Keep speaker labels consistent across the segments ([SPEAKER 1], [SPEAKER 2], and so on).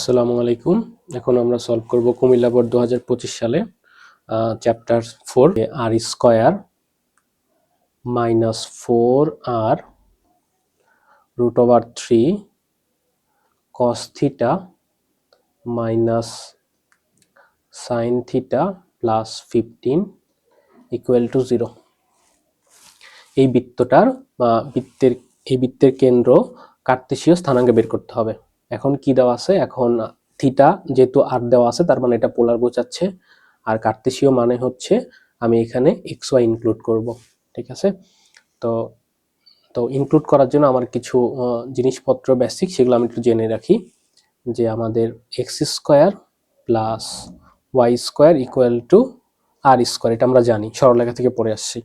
[SPEAKER 1] আসসালামু আলাইকুম। এখন আমরা সলভ করব কুমিল্লা বোর্ড দু হাজার পঁচিশ সালে chapter four r square minus four r root over three cos theta minus sine theta plus fifteen equal to zero এই বৃত্তটার, বা বৃত্তের, এই বৃত্তের কেন্দ্র কার্তেশীয় স্থানাঙ্ক বের করতে হবে। এখন কি দেওয়া আছে? এখন থিটা যেহেতু আর দেওয়া আছে, তার মানে এটা পোলার বোঝাচ্ছে আর কার্তেশীয় মানে হচ্ছে আমি এখানে এক্স ওয়াই ইনক্লুড করব, ঠিক আছে? তো তো ইনক্লুড করার জন্য আমার কিছু জিনিসপত্র বেসিক সেগুলো আমি একটু জেনে রাখি। যে আমাদের x square plus y square equal to r square এটা আমরা জানি, সরলরেখা থেকে পড়ে আসছি।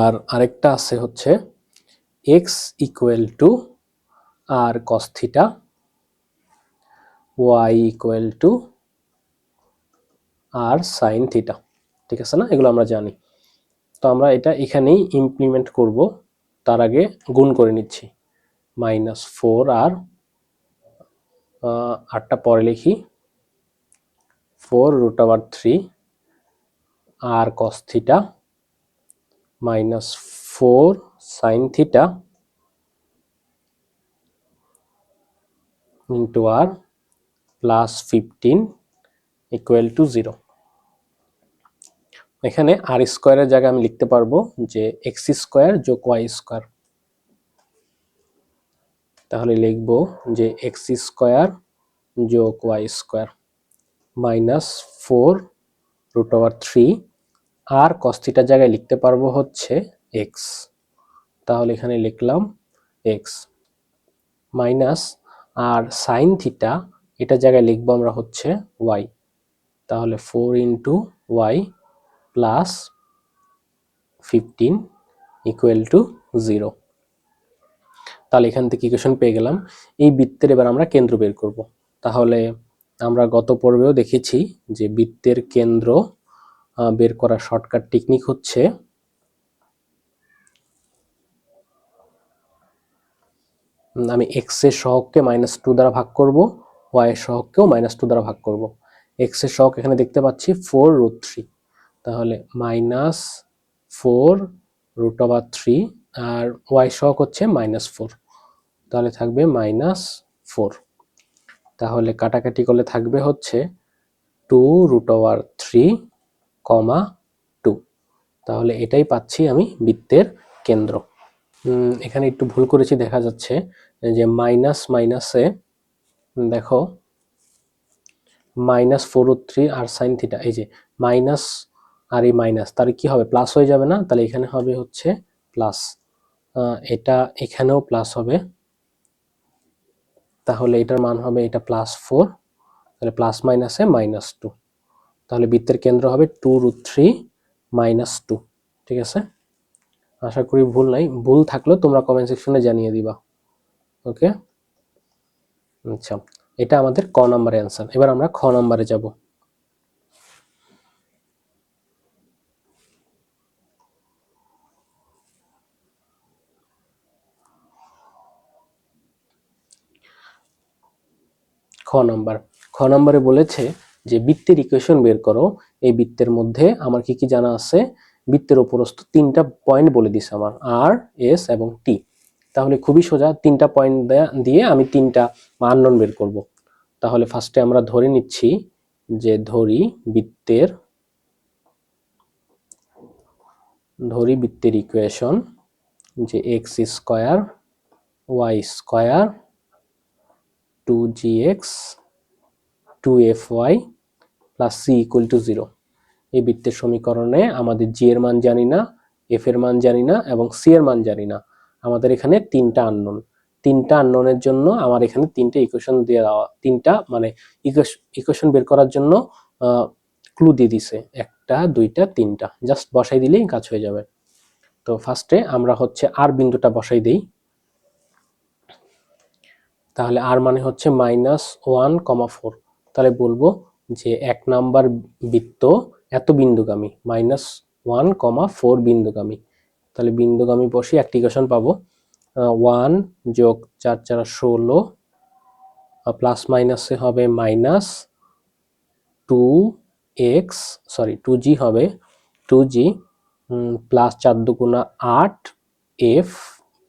[SPEAKER 1] আর আরেকটা আছে হচ্ছে x equal to r cos theta y equal to r sine theta ঠিক আছে না? এগুলো আমরা জানি। তো আমরা এটা এখানেই ইমপ্লিমেন্ট করব, তার আগে গুণ করে নিচ্ছি। মাইনাস ফোর আর আটটা পরে লিখি। Four root over three r cos theta minus four sine theta into r plus fifteen equal to zero এখানে আর স্কোয়ারের জায়গায় আমি লিখতে পারব যে এক্স স্কোয়ার যোগ ওয়াই স্কোয়ার তাহলে লিখব যে এক্স স্কোয়ার যোগ y square minus four root over three r কস্তিটার জায়গায় লিখতে পারব হচ্ছে এক্স তাহলে এখানে লিখলাম x minus r sine theta এটা জায়গায় লিখব আমরা হচ্ছে ওয়াই তাহলে four into y plus fifteen equal to zero তাহলে এখান থেকে ইকুয়েশন পেয়ে গেলাম। এই বৃত্তের এবার আমরা কেন্দ্র বের করব। তাহলে আমরা গত পর্বেও দেখেছি যে বৃত্তের কেন্দ্র বের করার শর্টকাট টেকনিক হচ্ছে আমি এক্সের সহগকে মাইনাস টু দ্বারা ভাগ করব ওয়াই এর সহগকেও মাইনাস টু দ্বারা ভাগ করব। এক্সের সহগ এখানে দেখতে পাচ্ছি ফোর রুট থ্রি তাহলে minus four root over three আর ওয়াই সহগ হচ্ছে মাইনাস ফোর তাহলে থাকবে মাইনাস ফোর তাহলে কাটাকাটি করলে থাকবে হচ্ছে two root over three comma two তাহলে এটাই পাচ্ছি আমি বৃত্তের কেন্দ্র। এখানে একটু ভুল করেছি, দেখা যাচ্ছে। যে মাইনাস মাইনাসে দেখো মাইনাস ফোর ও থ্রি আর সাইন থিটা এই যে মাইনাস আর এই মাইনাস তাহলে কি হবে? প্লাস হয়ে যাবে না? তাহলে এখানে হবে হচ্ছে প্লাস এটা এখানেও প্লাস হবে। তাহলে এটার মান হবে, এটা প্লাস ফোর তাহলে প্লাস মাইনাসে মাইনাস টু তাহলে বৃত্তের কেন্দ্র হবে two root three minus two ঠিক আছে? আশা করি ভুল নাই। ভুল থাকলেও তোমরা কমেন্ট সেকশনে জানিয়ে দিবা। ওকে আচ্ছা এটা আমাদের ক নাম্বারে অ্যান্সার এবার আমরা খ নাম্বারে যাব। খ নাম্বার। খ নাম্বারে বলেছে যে, বৃত্তের ইকুয়েশন বের করো। এই বৃত্তের মধ্যে আমার কি কি জানা আছে? বৃত্তের উপরস্থ তিনটা পয়েন্ট বলে দিছে আমার আর এস এবং টি তাহলে খুবই সোজা, তিনটা পয়েন্ট দিয়ে আমি তিনটা মান বের করব। তাহলে ফার্স্টে আমরা ধরে নিচ্ছি যে ধরি বৃত্তের ধরি বৃত্তের ইকুয়েশন যে x square y square two g x two f y plus c equal to zero এই বৃত্তের সমীকরণে আমাদের জি এর মান জানি না এফ এর মান জানি না এবং সি এর মান জানি না। আমাদের এখানে তিনটা আননোন তিনটা আননোনের জন্য আমার এখানে তিনটা ইকুয়েশন দিয়ে দেওয়া তিনটা মানে ইকুয়েশন বের করার জন্য ক্লু দিয়ে দিছে। একটা, দুইটা, তিনটা। জাস্ট বসাই দিলেই কাজ হয়ে যাবে। তো ফার্স্টে আমরা হচ্ছে আর বিন্দুটা বসাই দেই। তাহলে আর মানে হচ্ছে মাইনাস ওয়ান কমা ফোর তাহলে বলব যে এক নাম্বার বৃত্ত এত বিন্দুগামী মাইনাস ওয়ান কমা ফোর বিন্দুগামী। তাহলে বিন্দুগামী বসে একটা ইকুয়েশন পাবো। ওয়ান যোগ চার চার ষোলো প্লাস মাইনাসে হবে minus two x sorry two g হবে। টু জি প্লাস চার দুগুণা আট f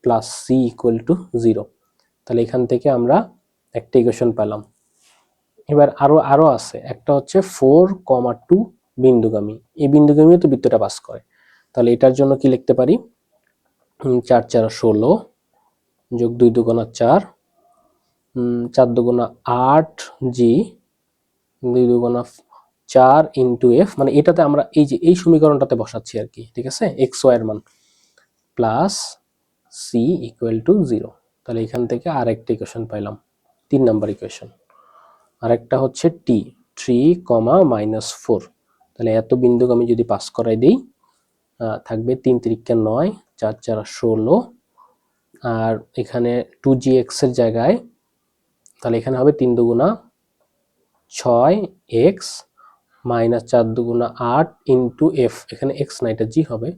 [SPEAKER 1] plus c equal to zero তাহলে এখান থেকে আমরা একটা ইকুয়েশন পেলাম। এবার আরও আরও আছে। একটা হচ্ছে ফোর কমা টু বিন্দুগামী। এই বিন্দুগামীও তো বৃত্তটা পাস করে। তাহলে এটার জন্য কি লিখতে পারি? চার চার ষোলো যোগ দুই দুগুণা চার চার দুগুণা আট জি দুই দুগুণা চার ইন্টু এফ মানে এটাতে আমরা এই যে এই সমীকরণটাতে বসাচ্ছি আর কি, ঠিক আছে? এক্স ওয়াই এর মান plus c equal to zero তাহলে এখান থেকে আর একটা ইকুয়েশন পাইলাম, তিন নাম্বার ইকুয়েশন আরেকটা হচ্ছে টি থ্রি কমা মাইনাস ফোর তাহলে এত বিন্দুকে আমি যদি পাস করাই দিই থাকবে তিন তিরিকা নয়, চার চার ষোলো। আর এখানে টু জি এক্সের জায়গায়, তাহলে এখানে হবে তিন দুগুণা ছয় এক্স মাইনাস চার দুগুণা আট ইন্টু এফ। এখানে এক্স না, এটা জি হবে।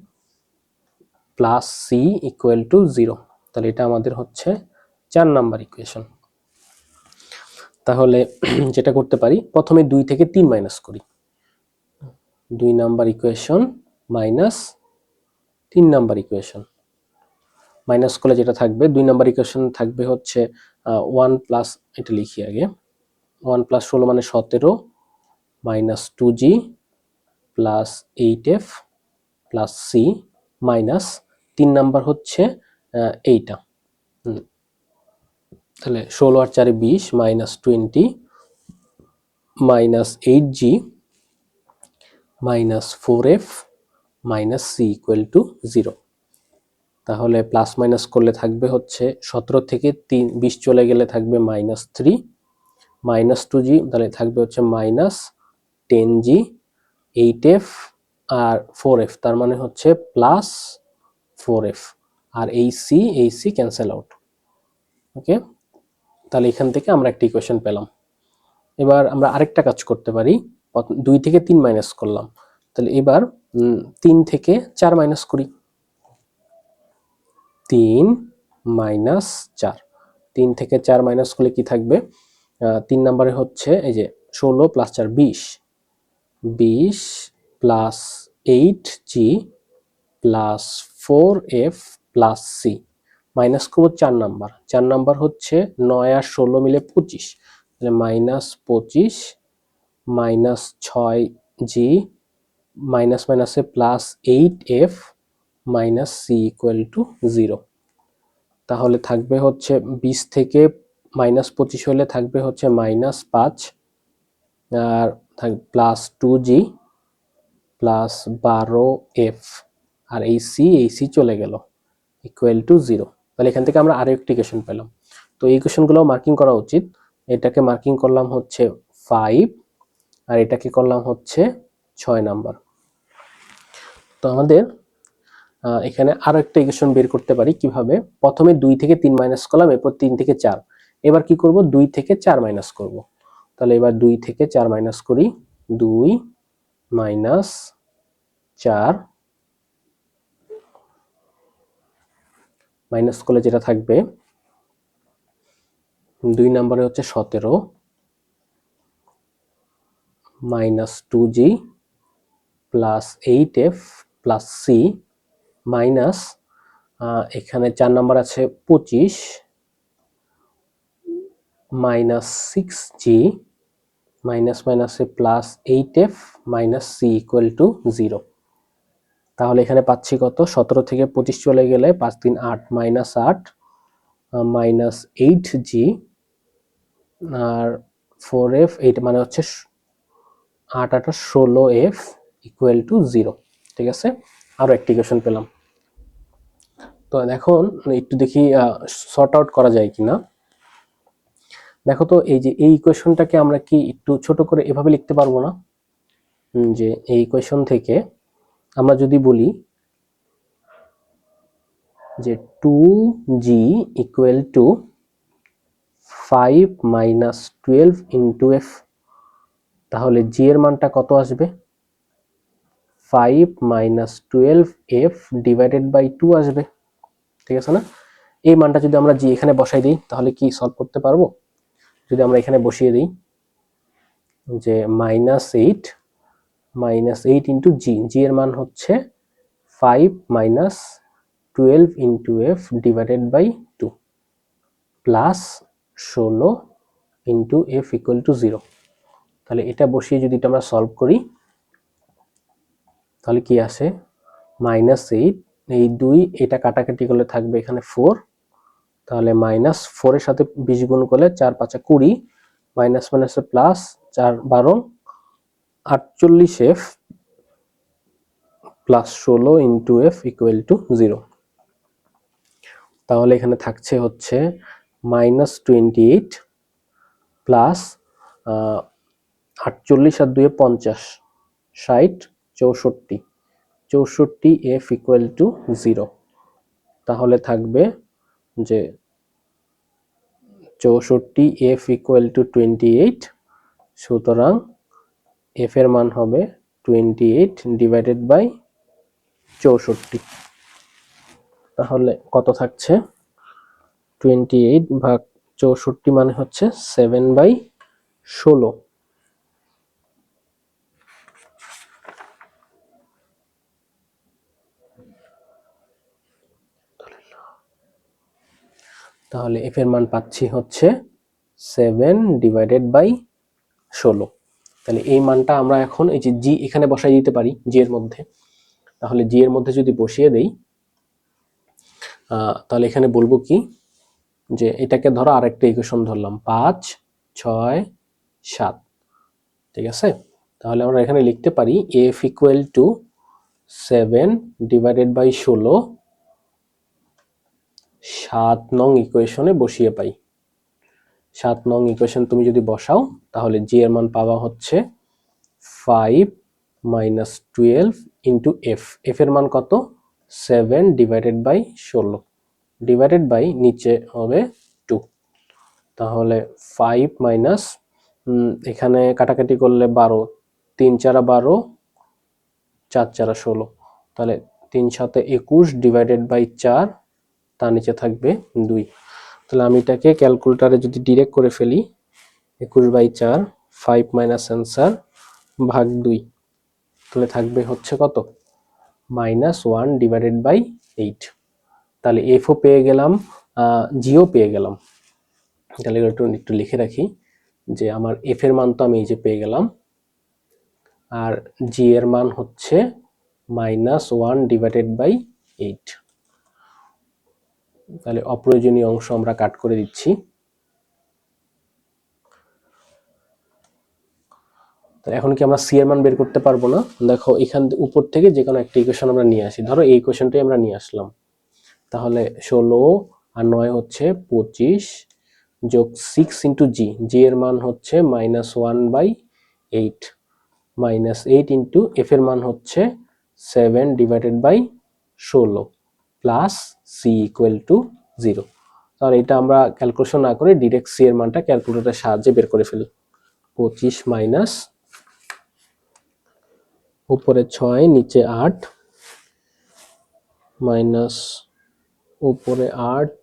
[SPEAKER 1] Plus c equal to zero. তাহলে এটা আমাদের হচ্ছে চার নাম্বার ইকুয়েশন। তাহলে যেটা করতে পারি, প্রথমে দুই থেকে তিন মাইনাস করি। দুই নাম্বার ইকুয়েশন মাইনাস তিন নাম্বার ইকুয়েশন মাইনাস করলে যেটা থাকবে, দুই নাম্বার ইকুয়েশন থাকবে হচ্ছে ওয়ান প্লাস এটা লিখি আগে। ওয়ান প্লাস ষোলো মানে সতেরো minus two g plus eight f plus c minus তিন নাম্বার হচ্ছে এইটা। তাহলে ষোলো আর চারে বিশ minus twenty minus eight g minus four f minus c equal to zero তাহলে প্লাস মাইনাস করলে থাকবে হচ্ছে সতেরো থেকে তিন, বিশ চলে গেলে থাকবে minus three minus two g তাহলে থাকবে হচ্ছে minus ten g eight f আর ফোর এফ তার মানে হচ্ছে প্লাস ফোর এফ আর এই সি এই সি ক্যান্সেল আউট ওকে তাহলে এখান থেকে আমরা একটা ইকুয়েশন পেলাম। এবার আমরা আরেকটা কাজ করতে পারি। দুই থেকে তিন মাইনাস করলাম। তাহলে এবার তিন থেকে চার মাইনাস করি। তিন মাইনাস চার। তিন থেকে চার মাইনাস করলে কি থাকবে? তিন নম্বরে হচ্ছে এই যে ষোলো প্লাস চার বিশ। বিশ plus eight g plus four f plus c minus করব চার নাম্বার চার নাম্বার হচ্ছে নয় আর ষোলো মিলে পঁচিশ। তাহলে মাইনাস পঁচিশ মাইনাস ছয় জি মাইনাস মাইনাসে plus eight f minus c equal to zero তাহলে থাকবে হচ্ছে বিশ থেকে মাইনাস পঁচিশ হলে থাকবে হচ্ছে মাইনাস পাঁচ, আর থাক প্লাস টু জি প্লাস বারো এফ আর এই সি এই সি চলে গেল ইকুয়াল টু জিরো তাহলে এখান থেকে আমরা আরও একটি ইকুয়েশন পেলাম। তো এই ইকুয়েশনগুলো মার্কিং করা উচিত। এটাকে মার্কিং করলাম হচ্ছে ফাইভ আর এটাকে করলাম হচ্ছে ছয় নাম্বার। তো আমাদের এখানে আরও একটা ইকুয়েশন বের করতে পারি কীভাবে? প্রথমে দুই থেকে তিন মাইনাস করলাম, এরপর তিন থেকে চার। এবার কি করব? দুই থেকে চার মাইনাস করব। তাহলে এবার দুই থেকে চার মাইনাস করি, দুই মাইনাস চার মাইনাস করলে যেটা থাকবে, দুই নম্বরে হচ্ছে সতেরো minus two g plus eight f plus c minus এখানে চার নাম্বার আছে পঁচিশ মাইনাস সিক্স জি মাইনাস মাইনাসে plus eight f minus c equal to zero তাহলে এখানে পাচ্ছি কত? সতেরো থেকে পঁচিশ চলে গেলে পাঁচ তিন আট মাইনাস আট মাইনাস এইট জি আর ফোর এফ এইট মানে হচ্ছে আট আটা ষোলো এফ ইকুয়াল টু জিরো ঠিক আছে? আরও একটা ইকুয়েশন পেলাম। তো এখন একটু দেখি সর্ট আউট করা যায় কিনা। দেখো তো, এই যে এই ইকুয়েশনটাকে আমরা কি একটু ছোট করে এভাবে লিখতে পারব না? যে এই ইকুয়েশন থেকে আমরা যদি বলি যে two g equal to five minus twelve into f তাহলে জি এর মানটা কত আসবে? Five minus twelve f divided by two আসবে। ঠিক আছে না? এই মানটা যদি আমরা জি এখানে বসাই দিই, তাহলে কি সলভ করতে পারব? যদি আমরা এখানে বসিয়ে দিই, যে minus eight minus eight into g g এর মান হচ্ছে five minus twelve into f divided by two plus ষোলো into f equal to zero তাহলে এটা বসিয়ে যদি এটা আমরা সলভ করি, তাহলে কি আসে? মাইনাস এইট এই দুই এটা কাটাকাটি করলে থাকবে এখানে ফোর তাহলে মাইনাস ফোরের সাথে বিশ গুণ করলে চার পাঁচা কুড়ি মাইনাস মাইনাসে প্লাস চার বারো, আটচল্লিশ এফ প্লাস ষোলো into f equal to zero তাহলে এখানে থাকছে হচ্ছে মাইনাস টোয়েন্টি এইট প্লাস আটচল্লিশ আর দুয়ে পঞ্চাশ। ষাট, চৌষট্টি। চৌষট্টি এফ ইকুয়াল টু জিরো তাহলে থাকবে যে চৌষট্টি f equal to twenty eight সুতরাং এফ এর মান হবে টোয়েন্টি এইট ডিভাইডেড বাই চৌষট্টি। তাহলে কত থাকছে? টোয়েন্টি এইট ভাগ চৌষট্টি মানে হচ্ছে সেভেন বাই ষোলো। তাহলে এফ এর মান পাচ্ছি হচ্ছে সেভেন ডিভাইডেড বাই ষোলো। তাহলে এই মানটা আমরা এখন এই যে জি এখানে বসাই দিতে পারি জি এর মধ্যে। তাহলে জি এর মধ্যে যদি বসিয়ে দেই তাহলে এখানে বলব কি? যে এটাকে ধরো আরেকটা ইকুয়েশন ধরলাম, পাঁচ, ছয়, সাত। ঠিক আছে? তাহলে আমরা এখানে লিখতে পারি f equal to seven divided by ষোলো সাত নং ইকুয়েশনে বসিয়ে পাই। সাত নং ইকুয়েশন তুমি যদি বসাও, তাহলে জি এর মান পাওয়া হচ্ছে five minus twelve into f f এর মান কত? সেভেন ডিভাইডেড বাই ষোলো। ডিভাইডেড বাই নিচে হবে টু তাহলে ফাইভ মাইনাস এখানে কাটাকাটি করলে বারো। তিন চারা বারো, চার চারা ষোলো। তাহলে তিন সাথে একুশ ডিভাইডেড বাই চার তার নিচে থাকবে দুই। তাহলে আমি এটাকে ক্যালকুলেটারে যদি ডিরেক্ট করে ফেলি, একুশ বাই চার ফাইভ মাইনাস অ্যান্সার ভাগ দুই। তাহলে থাকবে হচ্ছে কত? Minus one divided by eight তাহলে এফও পেয়ে গেলাম জিও পেয়ে গেলাম। তাহলে একটু একটু লিখে রাখি যে আমার এফ এর মান তো আমি এই যে পেয়ে গেলাম, আর জি এর মান হচ্ছে minus one divided by eight তাহলে অপ্রয়োজনীয় অংশ আমরা কাট করে দিচ্ছি। এখন কি আমরা সি এর মান বের করতে পারব না? দেখো, এখান উপর থেকে যে কোনো একটা ইকুয়েশন আমরা নিয়ে আসি। ধরো এই ইকুয়েশনটাই আমরা নিয়ে আসলাম। তাহলে ষোলো আর নয় হচ্ছে পঁচিশ যোগ সিক্স ইন্টু জি জি এর মান হচ্ছে minus one by eight minus eight into f এর মান হচ্ছে সেভেন ডিভাইডেড বাই ষোলো। Plus c equal to zero তাহলে এটা আমরা ক্যালকুলেশন না করে ডিরেক্ট সি এর মানটা ক্যালকুলেটরের সাহায্যে বের করে ফেলি। পঁচিশ মাইনাস উপরে ছয়, নিচে আট মাইনাস উপরে আট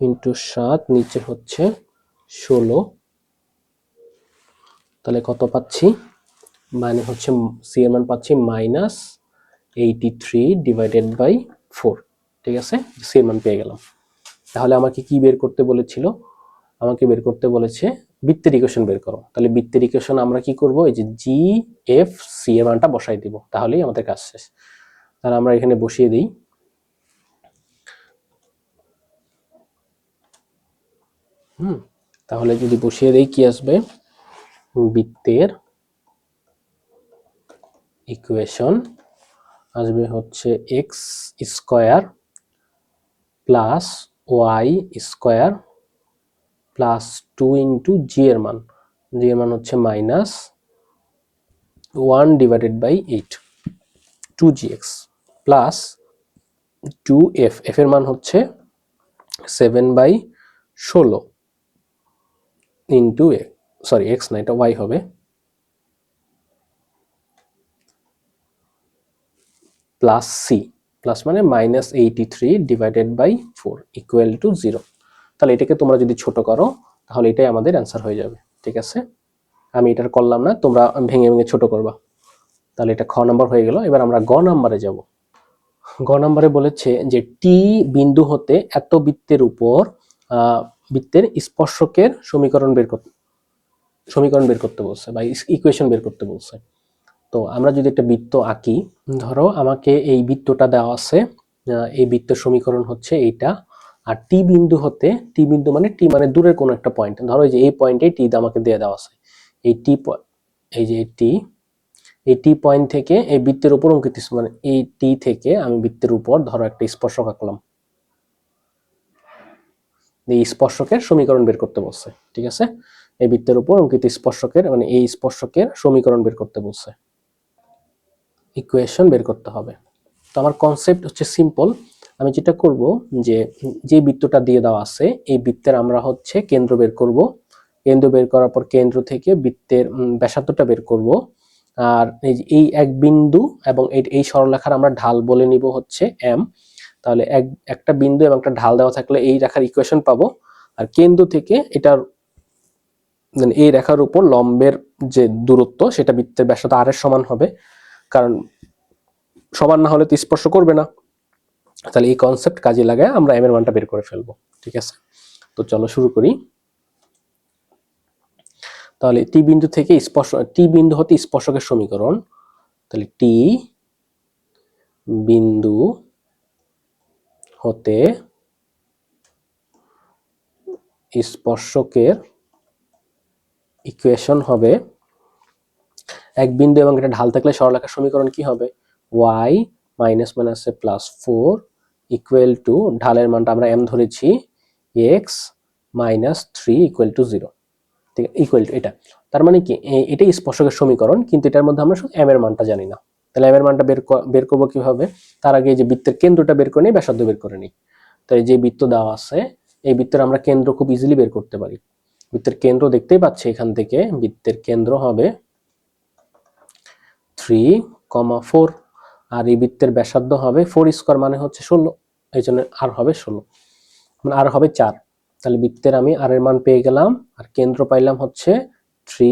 [SPEAKER 1] ইন্টু সাত, নিচে হচ্ছে ষোলো। তাহলে কত পাচ্ছি? মানে হচ্ছে সি এর মান পাচ্ছি minus eighty three divided by four ঠিক আছে? সি এর মান পেয়ে গেলাম। তাহলে আমাকে কি বের করতে বলেছিল? আমাকে বের করতে বলেছে, বৃত্তের ইকুয়েশন বের করো। তাহলে বৃত্তের ইকুয়েশন আমরা কি করব? এই যে জি এফ সি এর মানটা বসাই দিব। তাহলেই আমাদের কাজ শেষ। তাহলে আমরা এখানে বসিয়ে দিই। হুম, তাহলে যদি বসিয়ে দেই, কি আসবে? বৃত্তের ইকুয়েশন আসবে হচ্ছে x square plus y square plus two into g এর মান। জি এর মান হচ্ছে minus one divided by eight two g x plus two f f এর মান হচ্ছে সেভেন বাই ষোলো ইন্টু সরি এক্স না, এটা ওয়াই হবে। প্লাস সি প্লাস মানে minus eighty three divided by four equal to zero তাহলে এটাকে তোমরা যদি ছোট করো, তাহলে এটাই আমাদের অ্যান্সার হয়ে যাবে, ঠিক আছে? আমি এটার করলাম না, তোমরা ভেঙে ভেঙে ছোট করবা। তাহলে এটা খ নাম্বার হয়ে গেল, এবার আমরা গ নাম্বারে যাব। গ নাম্বারে বলেছে যে টি বিন্দু হতে এত বৃত্তের উপর বৃত্তের স্পর্শকের সমীকরণ বের করতে সমীকরণ বের করতে বলছে বা ইকুয়েশন বের করতে বলছে। তো আমরা যদি একটা বৃত্ত আঁকি, ধরো আমাকে এই বৃত্তটা দেওয়া আছে এই বৃত্তের সমীকরণ হচ্ছে এইটা, আর টি বিন্দু হতে, টি বিন্দু মানে টি মানে দূরের কোনো একটা পয়েন্ট ধরো এই যে এই পয়েন্টে টি আমাকে দিয়ে দেওয়া আছে। এই টি এই যে টি, এই টি পয়েন্ট থেকে এই বৃত্তের উপর অঙ্কিত মানে এই টি থেকে আমি বৃত্তের উপর ধরো একটা স্পর্শক আঁকলাম। এই স্পর্শকের সমীকরণ বের করতে বলছে, ঠিক আছে? এই বৃত্তের উপর অঙ্কিত স্পর্শকের মানে এই স্পর্শকের সমীকরণ বের করতে বলছে। ইকুয়েশন বের করতে হবে। তো আমার কনসেপ্ট হচ্ছে সিম্পল আমি যেটা করব যে যে বৃত্তটা দিয়ে দেওয়া আছে, এই বৃত্তের আমরা হচ্ছে কেন্দ্র বের করব। কেন্দ্র বের করার পর কেন্দ্র থেকে বৃত্তের ব্যাসার্ধটা বের করব। আর এই এক বিন্দু এবং এই সরলরেখার আমরা ঢাল বলে নিব হচ্ছে এম তাহলে এক, একটা বিন্দু এবং একটা ঢাল দেওয়া থাকলে এই রেখার ইকুয়েশন পাবো। আর কেন্দ্র থেকে এটার মানে এই রেখার উপর লম্বের যে দূরত্ব, সেটা বৃত্তের ব্যাসার্ধ আর সমান হবে। কারণ সমান না হলে তো স্পর্শ করবে না। তাহলে এই কনসেপ্ট কাজে লাগায় আমরা এম এর মানটা বের করে ফেলব, ঠিক আছে? তো চলো শুরু করি। তাহলে টি বিন্দু থেকে স্পর্শ টি বিন্দু হতে স্পর্শকের সমীকরণ। তাহলে টি বিন্দু হতে স্পর্শকের ইকুয়েশন হবে এক বিন্দু এবং এটা ঢাল থাকলে সরলরেখার সমীকরণ কি হবে? ওয়াই মাইনাস মাইনাসে প্লাস ফোর ইকুয়াল টু ঢালের মানটা আমরা এম ধরেছি x minus three equal to zero ঠিক আছে ইকুয়াল টু এটা। তার মানে কি? এটাই স্পর্শকের সমীকরণ, কিন্তু এটার মধ্যে আমরা শুধু m এর মানটা জানি না। তাহলে এম এর মানটা বের বের করব কীভাবে? তার আগে যে বৃত্তের কেন্দ্রটা বের করে নিই, ব্যাসার্ধ বের করে নিই। তাই যে বৃত্ত দেওয়া আছে, এই বৃত্তের আমরা কেন্দ্র খুব ইজিলি বের করতে পারি। বৃত্তের কেন্দ্র দেখতেই পাচ্ছি এখান থেকে, বৃত্তের কেন্দ্র হবে থ্রি কমা ফোর আর এই বৃত্তের ব্যাসার্ধ হবে ফোর স্কোয়ার মানে হচ্ছে ষোলো, এই জন্য আর হবে ষোলো। মানে আর হবে চার। তাহলে বৃত্তের আমি আর এর মান পেয়ে গেলাম, আর কেন্দ্র পাইলাম হচ্ছে থ্রি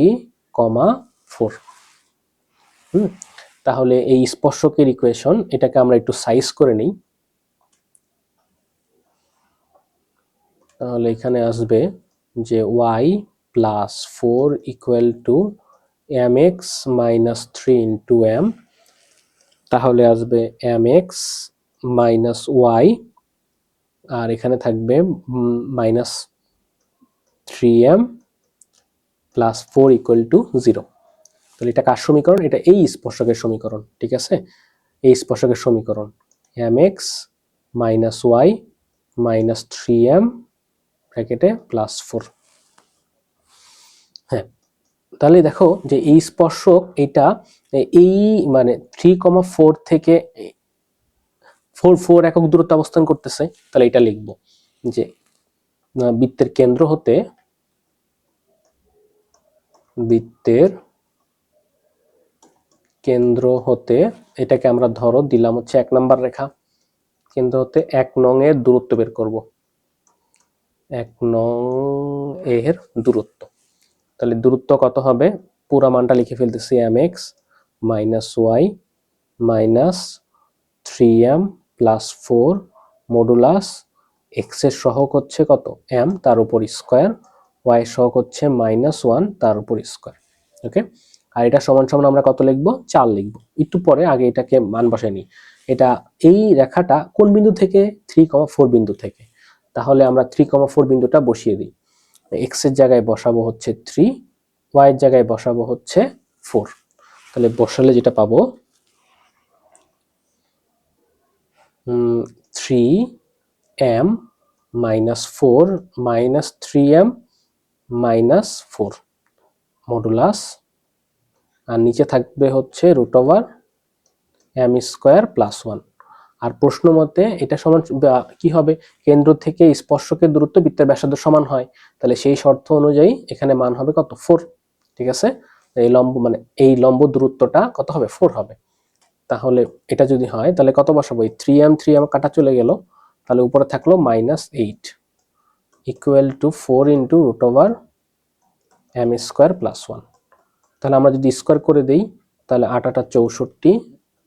[SPEAKER 1] কমা ফোর হুম? তাহলে এই স্পর্শকের ইকুয়েশন এটাকে আমরা একটু সাইজ করে নিই। তাহলে এখানে আসবে যে y plus four equal to m x minus three into m তাহলে আসবে এম এক্স মাইনাস ওয়াই আর এখানে থাকবে minus three m plus four equal to zero তাহলে এটা কার সমীকরণ? এটা এই স্পর্শকের সমীকরণ, ঠিক আছে? এই স্পর্শকের সমীকরণ। M x minus y minus three m ব্র্যাকেটে প্লাস ফোর তাহলে দেখো যে এই স্পর্শক এটা, এই মানে থ্রি কমা ফোর থেকে ফোর ফোর একক দূরত্ব অবস্থান করতেছে, তাহলে এটা লিখব যে বৃত্তের কেন্দ্র হতে বৃত্তের কেন্দ্র হতে, এটাকে আমরা ধরো দিলাম হচ্ছে এক নাম্বার রেখা, কেন্দ্র হতে এক নং এর দূরত্ব বের করব। এক নং এর দূরত্ব। তাহলে দূরত্ব কত হবে? পুরা মানটা লিখে ফেলতেছি m x minus y minus three m plus four modulus এক্সের সহগ হচ্ছে কত? এম তার উপর স্কোয়ার ওয়াই সহক হচ্ছে মাইনাস ওয়ান তার উপর স্কোয়ার ওকে আর এটা সমান সমান আমরা কত লিখব? চার লিখব। একটু পরে আগে এটাকে মান বসাই নিই। এটা এই রেখাটা কোন বিন্দু থেকে? থ্রি কমা ফোর বিন্দু থেকে। তাহলে আমরা থ্রি কমা ফোর বিন্দুটা বসিয়ে দিই। এক্সের জায়গায় বসাবো হচ্ছে থ্রি ওয়াই এর জায়গায় বসাবো হচ্ছে ফোর তাহলে বসালে যেটা পাবো? Three m minus four minus three m minus four modulus আর নিচে থাকবে হচ্ছে root over m square plus one আর প্রশ্ন মতে এটা সমান কি হবে? কেন্দ্র থেকে স্পর্শকের দূরত্ব বৃত্তের ব্যাসার্ধ সমান হয়। তাহলে সেই শর্ত অনুযায়ী এখানে মান হবে কত? ফোর ঠিক আছে? এই লম্ব মানে এই লম্ব দূরত্বটা কত হবে? ফোর হবে। তাহলে এটা যদি হয়, তাহলে কত বসাবো? এই থ্রি এম থ্রি এম কাটা চলে গেল। তাহলে উপরে থাকল minus eight equal to four into root over m square plus one তাহলে আমরা যদি স্কোয়ার করে দিই, তাহলে আট আটা চৌষট্টি,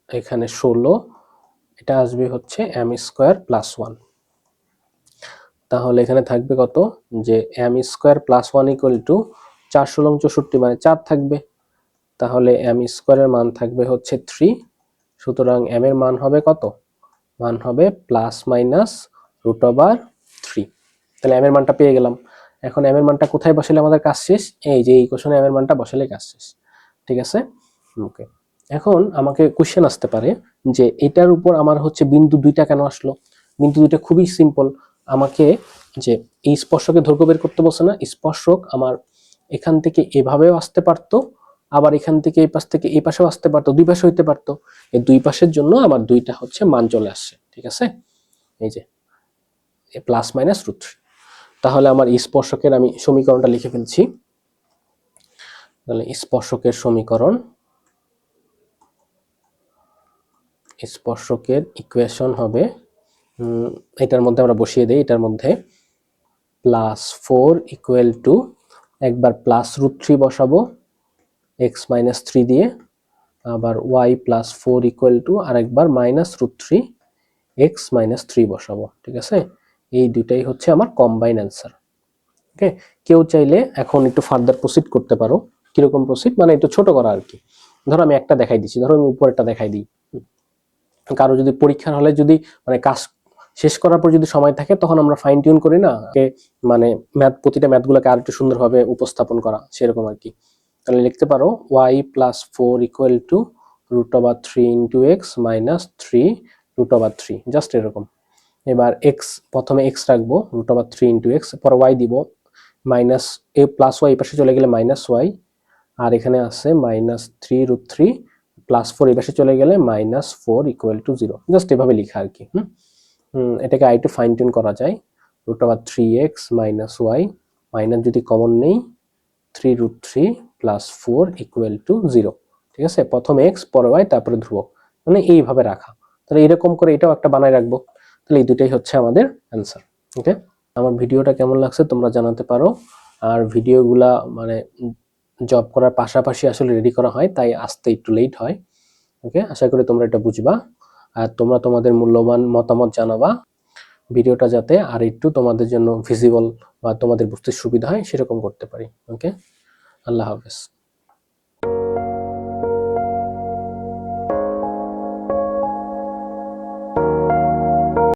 [SPEAKER 1] এখানে ষোলো এটা আসবে হচ্ছে এম স্কোয়ার প্লাস ওয়ান তাহলে এখানে থাকবে কত? যে m square plus one equal to চারশো ষোলং চৌষট্টি মানে চার থাকবে। তাহলে এম স্কোয়ারের মান থাকবে হচ্ছে থ্রি সুতরাং এম এর মান হবে কত? মান হবে plus minus root over three তাহলে এম এর মানটা পেয়ে গেলাম। এখন এম এর মানটা কোথায় বসালে আমাদের কাজ শেষ? এই যে এই কোশনে এম এর মানটা বসালে কাজ শেষ। ঠিক আছে? ওকে এখন আমাকে কোশ্চেন আসতে পারে যে এটার উপর আমার হচ্ছে বিন্দু দুইটা কেন আসলো? বিন্দু দুইটা খুবই সিম্পল আমাকে যে এই স্পর্শকে দৈর্ঘ্য বের করতে বসে না, স্পর্শক আমার এখান থেকে এভাবেও আসতে পারতো, আবার এখান থেকে এই পাশ থেকে এই পাশেও আসতে পারতো, দুই পাশে হইতে পারতো। এই দুই পাশের জন্য আমার দুইটা হচ্ছে মান চলে আসছে, ঠিক আছে? এই যে প্লাস মাইনাস রুট তাহলে আমার স্পর্শকের আমি সমীকরণটা লিখে ফেলছি। তাহলে স্পর্শকের সমীকরণ স্পর্শকের ইকুয়েশন হবে এটার মধ্যে আমরা বসিয়ে দিই, এটার মধ্যে প্লাস ফোর ইকুয়াল টু একবার প্লাস রুট থ্রি বসাবো এক্স মাইনাস থ্রি দিয়ে, আবার y plus four equal to আর একবার minus root three x minus three বসাবো, ঠিক আছে? এই দুইটাই হচ্ছে আমার কম্বাইন অ্যান্সার ওকে কেউ চাইলে এখন একটু ফার্দার প্রসিড করতে পারো, কীরকম প্রসিড মানে একটু ছোট করা আর কি। ধরো আমি একটা দেখাই দিচ্ছি, ধরো আমি উপরেরটা দেখাই দিই। কারও যদি পরীক্ষার হলে যদি মানে কাজ শেষ করার পর যদি সময় থাকে, তখন আমরা ফাইন টিউন করি না? মানে ম্যাথ প্রতিটা ম্যাথগুলোকে আর একটু সুন্দরভাবে উপস্থাপন করা, সেরকম আর কি। তাহলে লিখতে পারো y plus four equal to root over three into x minus three root over three just এরকম। এবার এক্স প্রথমে এক্স রাখব root over three into x পর ওয়াই দিব মাইনাস এ প্লাস ওয়াই পাশে চলে গেলে মাইনাস ওয়াই আর এখানে আছে minus three root three plus four এই পাশে চলে গেলে minus four equal to zero just এভাবে লিখা আর কি, হুম? এটাকে আই টু ফাইন টিউন করা যায়। Root over three x minus y minus যদি কমন নেই three root three plus four equal to zero ঠিক আছে? প্রথম এক্স পরে ওয়াই তারপরে ধ্রুবক। মানে এইভাবে রাখা। তাহলে এরকম করে এটাও একটা বানায় রাখব। তাহলে এই দুটাই হচ্ছে আমাদের অ্যান্সার ওকে আমার ভিডিওটা কেমন লাগছে তোমরা জানাতে পারো। আর ভিডিওগুলা মানে জব করার পাশাপাশি আসলে রেডি করা হয়, তাই আসতে একটু লেট হয়। ওকে আশা করি তোমরা এটা বুঝবা। আর তোমরা তোমাদের মূল্যবান মতামত জানাবা। ভিডিওটা যাতে আর একটু তোমাদের জন্য ভিজিবল বা তোমাদের বুঝতে সুবিধা হয়, সেরকম করতে পারি। ওকে আল্লাহ হাফেজ।